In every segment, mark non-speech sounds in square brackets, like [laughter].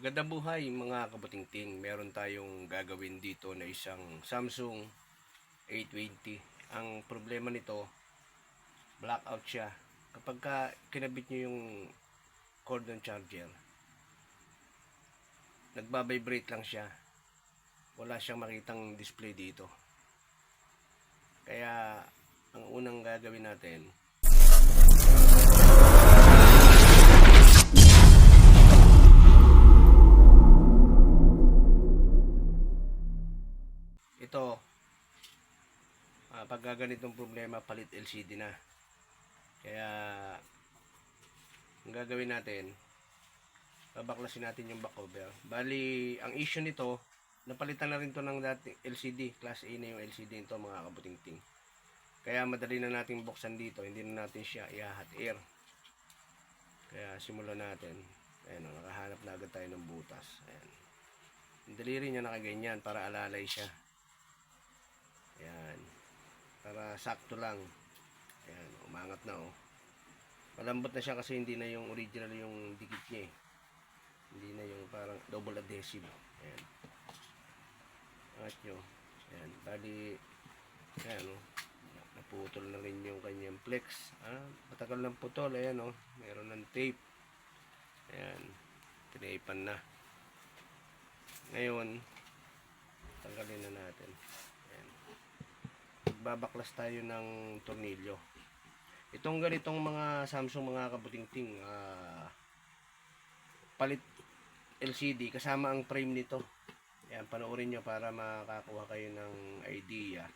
Magandang buhay mga kabutingting. Meron tayong gagawin dito na isang Samsung A20. Ang problema nito, blackout siya. Kapag ka kinabit nyo yung cord ng charger, nagbabibrate lang siya. Wala siyang makitang display dito. Kaya, ang unang gagawin natin, ganitong problema palit LCD na. Kaya ang gagawin natin babaklasin natin yung back cover. Bali ang issue nito napalitan na rin to ng dati LCD class A na yung LCD nito mga kabutingting. Kaya madali na natin buksan dito. Hindi na natin siya i-hot air. Kaya simulan natin. Ayan o, nakahanap na agad tayo ng butas. Ayan. Ang daliri niya nakaganyan para alalay siya. Ayan. Para sakto lang. Ayan, umangat na oh. Malambot na siya kasi hindi na yung original yung dikit niya eh. Hindi na yung parang double adhesive. Ayan. Angat nyo. Ayan. Bali, ayan oh. Naputol na rin yung kanyang flex. Ah, matagal ng putol. Ayan oh. Meron ng tape. Ayan. Tinaipan na. Ngayon, tanggalin na natin. Ayan babaklas tayo ng tornilyo. Itong ganitong mga Samsung mga kabutingting ah, palit LCD kasama ang frame nito. Yan, panoorin nyo para makakuha kayo ng idea.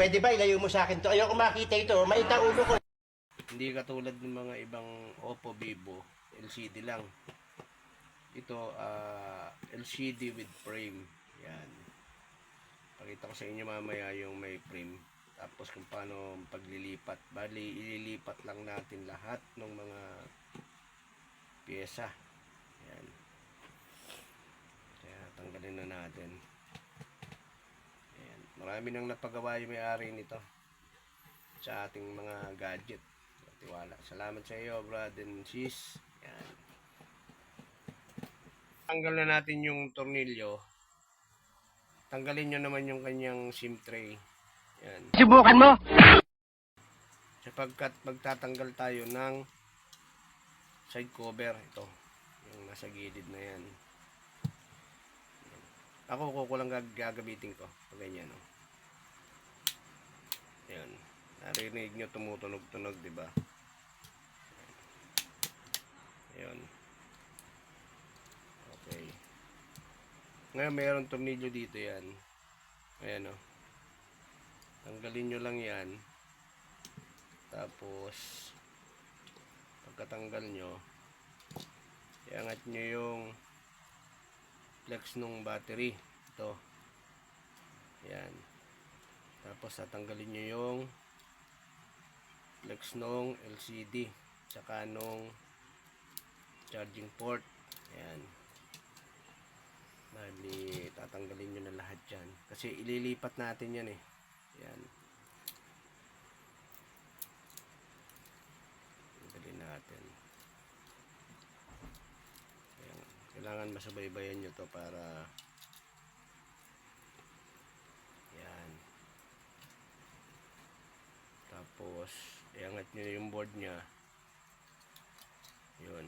Pwede ba ilayo mo sa akin to? Ayoko makita ito. Maita ulo ko. Hindi katulad ng mga ibang Oppo, Vivo, LCD lang. Ito, ah, LCD with frame. Yan. Pakita ko sa inyo mamaya yung may frame. Tapos kung paano paglilipat. Bali, ililipat lang natin lahat ng mga pyesa. Yan. Kaya tanggalin na natin. Ayan. Marami nang napagawa yung may-ari nito sa ating mga gadget. Tiwala. Salamat sa iyo, brad and sis. Yan. Tanggal na natin yung tornilyo. Tanggalin nyo naman yung kanyang SIM tray. Yan. Subukan mo. Sapagkat magtatanggal tayo ng side cover. Ito. Yung nasa gilid na yan. Ako ko ko lang gag- gagamitin ko. Pag ganyan. Oh. Yan. Narinig nyo tumutunog-tunog, di ba? Yan. Okay. Ngayon, mayroon tornilyo dito yan. Ayan o. Tanggalin nyo lang yan. Tapos, pagkatanggal nyo, iangat nyo yung flex nung battery. Ito. Yan. Tapos, tatanggalin nyo yung flex nung LCD. Tsaka nung charging port. Ayan. Bali, tatanggalin nyo na lahat yan. Kasi ililipat natin yan eh. Yan. Tanggalin natin. Ayan. Kailangan masabaybayan nyo to para yan. Tapos, iangat nyo yung board niya. Yun.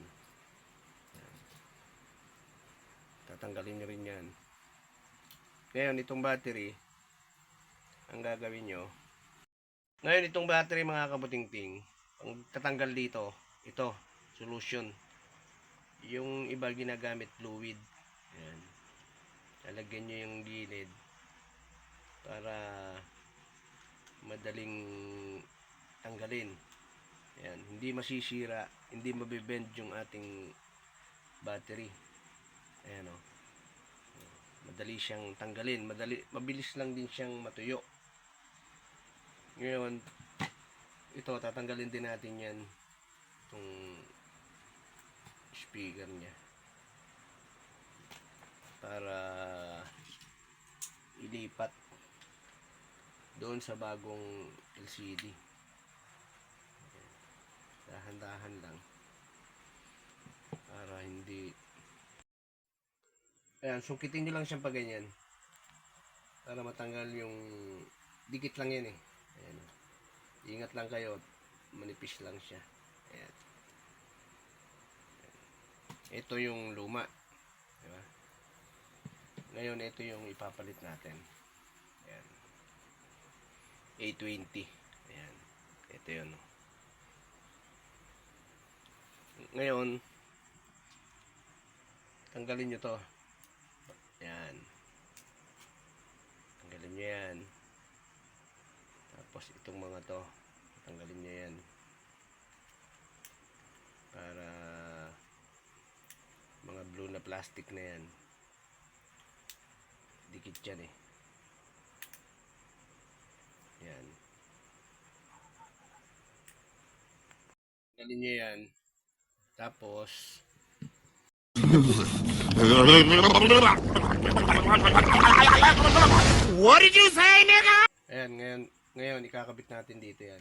Yan. Tatanggalin nyo rin yan. Ngayon, itong battery, ang gagawin nyo, ngayon, itong battery mga kabutingting, ang tatanggal dito, ito, solution. Yung iba ginagamit fluid. Ayan. Lalagyan nyo yung gilid para madaling tanggalin. Ayan. Hindi masisira, hindi mabibend yung ating battery. Ayan o. Madali siyang tanggalin. Madali, mabilis lang din siyang matuyo. Ngayon, ito, tatanggalin din natin yan. Itong speaker niya. Para ilipat doon sa bagong LCD. Dahan-dahan lang. Para hindi Ayan, sukitin nyo lang siyang pa ganyan. Para matanggal yung dikit lang yan eh. Ayan. Ingat lang kayo. Manipis lang siya. Ayan. Ito yung luma. Diba? Ngayon, ito yung ipapalit natin. Ayan. A20. Ayan. Ito yun. Ngayon, tanggalin nyo to. Yan. Tanggalin nyo yan. Tapos itong mga to, tanggalin nyo yan. Para mga blue na plastic na yan. Dikit yan eh. Yan. Tanggalin nyo yan. Tapos, [laughs] What did you say, nigga? Ayan, ngayon, ngayon ikakabit natin dito yan.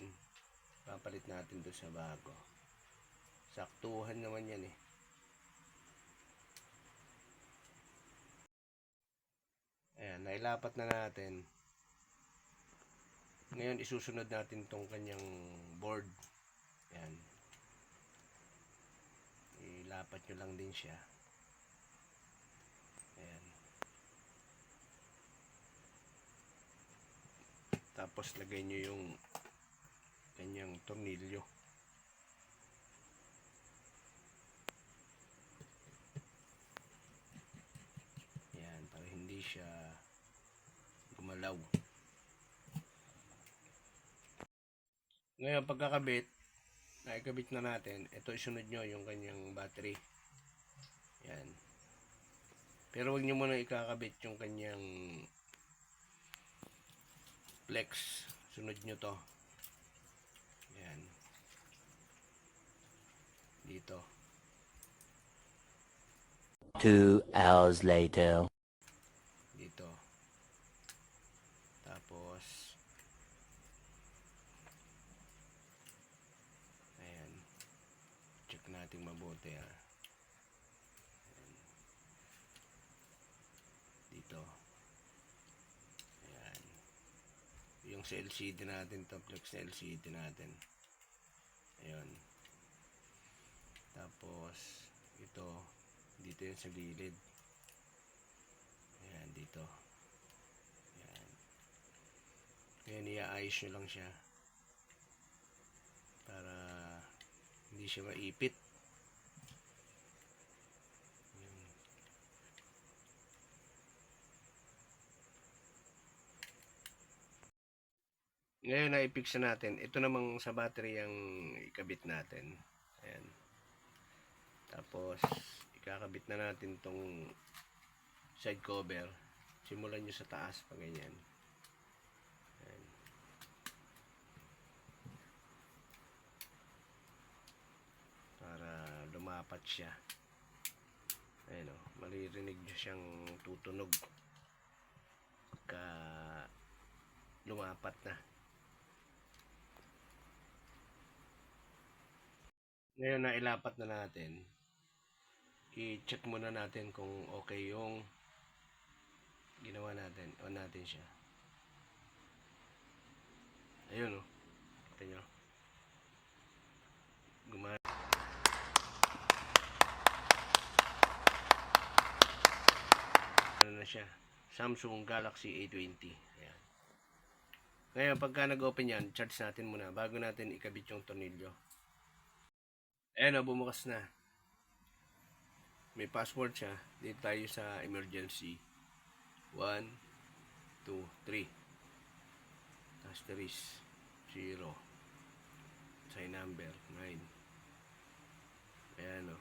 Papalit natin doon sa bago. Saktuhan naman yan eh. Ayan, nailapat na natin. Ngayon, isusunod natin tong kanyang board. Ayan. Ilapat nyo lang din siya. Ayan. Tapos lagay nyo yung kanyang tornilyo. Yan, para hindi siya gumalaw. Ngayon, pagkakabit, naikabit na natin, ito isunod nyo yung kanyang battery. Yan. Pero wag nyo muna ikakabit yung kanyang flex. Sunod nyo to. Yan. Dito. Two hours later. Dito. Tapos, ayan. Check natin mabuti ha. Ayan. Dito. Ayan. Yung sa LCD natin to, flex na LCD natin. Ayan. Tapos, ito, dito yung sa gilid. Ayan, dito. Ayan. Ngayon, iaayos nyo lang siya. Para hindi siya maipit. Ngayon, na natin. Ito namang sa battery ang ikabit natin. Ayan. Tapos, ikakabit na natin tong side cover. Simulan nyo sa taas pa ganyan. Ayan. Para lumapat siya. Ayan o, maririnig nyo siyang tutunog. Pagka lumapat na. Ngayon na ilapat na natin, i-check muna natin kung okay yung ginawa natin. On natin siya. Ayun oh. Kita nyo. Gumana. Ano na siya? Samsung Galaxy A20. Ayan. Ngayon, pagka nag-open yan, charge natin muna bago natin ikabit yung tornilyo. Ayan o, bumukas na. May password siya. Dito tayo sa emergency. 1, 2, 3. Asterisk. 0. Sign number. 9. Ayan o.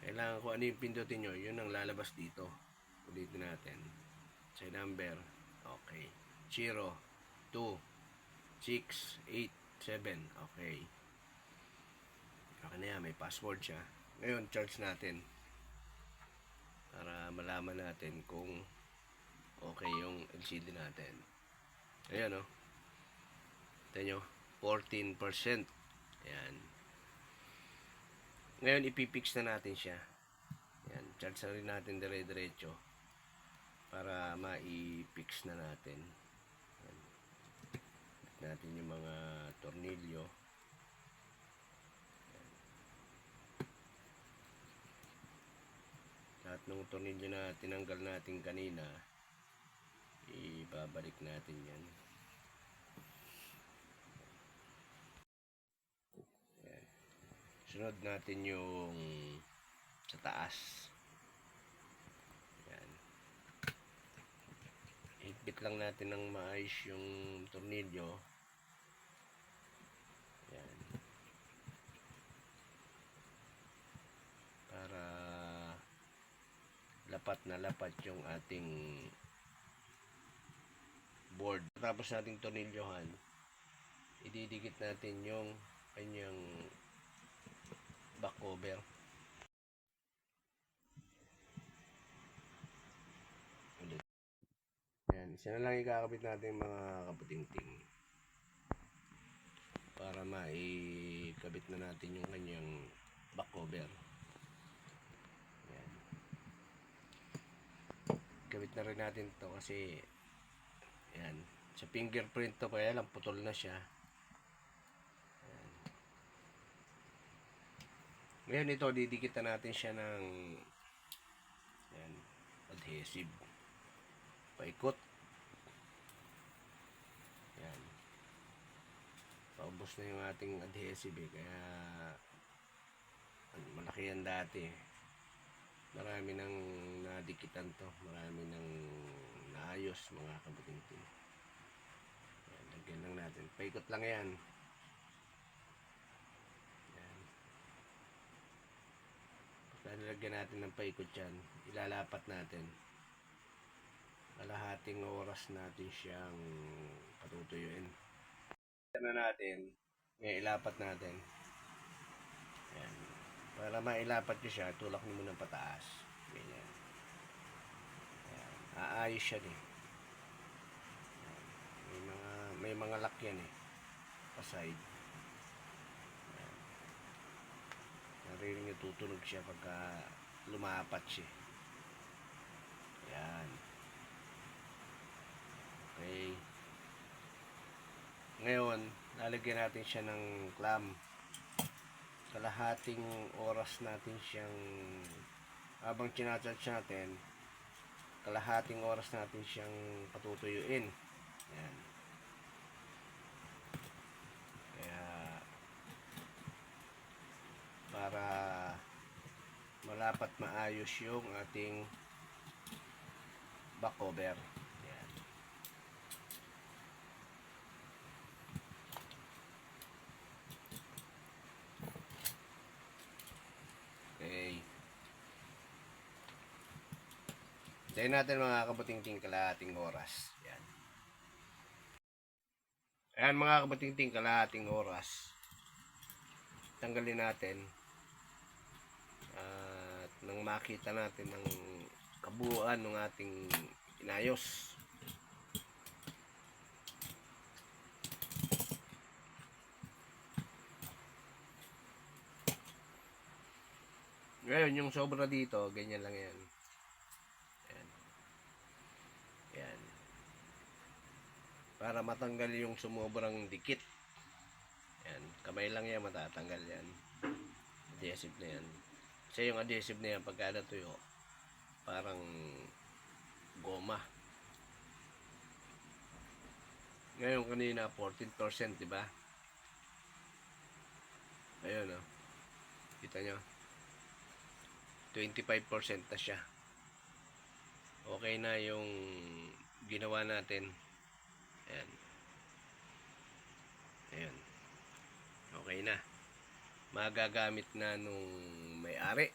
Kailangan ko ano yung pindutin nyo, yun ang lalabas dito. Ulitin natin. Sign number. Okay. 0, 2, 6, 8, 7. Okay. Okay na yan, may password siya. Ngayon, charge natin. Para malaman natin kung okay yung LCD natin. Ayan. Oh. Tignan nyo, 14%. Ayan. Ngayon, ipipix na natin siya. Ayan. charge na rin natin dire-diretso para mai-fix na natin. Yan. Fix natin yung mga tornilyo. Yan. Lahat ng tornilyo na tinanggal natin kanina, ibabalik natin yan. Yan. Sunod natin yung sa taas. Yan. Higpit lang natin ng maayos yung tornilyo. Yan. Para lapat yung ating board. Tapos nating tornilyohan, ididikit natin yung kanyang back cover. Ulit. Yan, isa na lang ikakabit natin mga kaputing-ting. Para maikabit na natin yung kanyang back cover. Yan. Kabit na rin natin to kasi yan. Sa fingerprint to kaya lang putol na siya. Ngayon ito didikitan natin siya ng yan, adhesive. Paikot. Yan. Paubos na yung ating adhesive eh. Kaya malaki yan dati. Marami nang nadikitan to. Marami nang naayos mga kabuting-ting. Yan, lagyan lang natin. Paikot lang yan. Yan. Pagka nilagyan natin ng paikot yan, ilalapat natin. Kalahating oras natin siyang patutuyuin. Na natin. Ngayon, ilapat natin. Yan. Para mailapat nyo siya, tulak nyo muna pataas. Ganyan. Yan. Aayos siya eh. Yan. May mga, may mga lock yan eh. Pa-side. Yan. Narinig nyo tutunog siya pagka lumapat siya. Yan. Okay. Ngayon, lalagyan natin siya ng clam. Kalahating oras natin siyang habang chinacharge natin, kalahating oras natin siyang patutuyuin. Yan. Kaya para malapat maayos yung ating back cover. Yan. Okay. Tayo natin mga kabuting-ting kalahating oras. Yan. Ayan mga kabuting-ting kalahating oras. Tanggalin natin. At nang makita natin ng kabuuan ng ating inayos. Ngayon, yung sobra dito, ganyan lang. Yan. Yan. Para matanggal yung sumobrang dikit. Yan. Kamay lang yan, matatanggal yan. Adhesive na yan. Kasi yung adhesive na yan, pagka natuyo, parang goma. Ngayon kanina 14%, di ba? Ayun, oh. Kita nyo? 25% na siya. Okay na yung ginawa natin. Ayan. Ayan. Okay na. Magagamit na nung may-ari.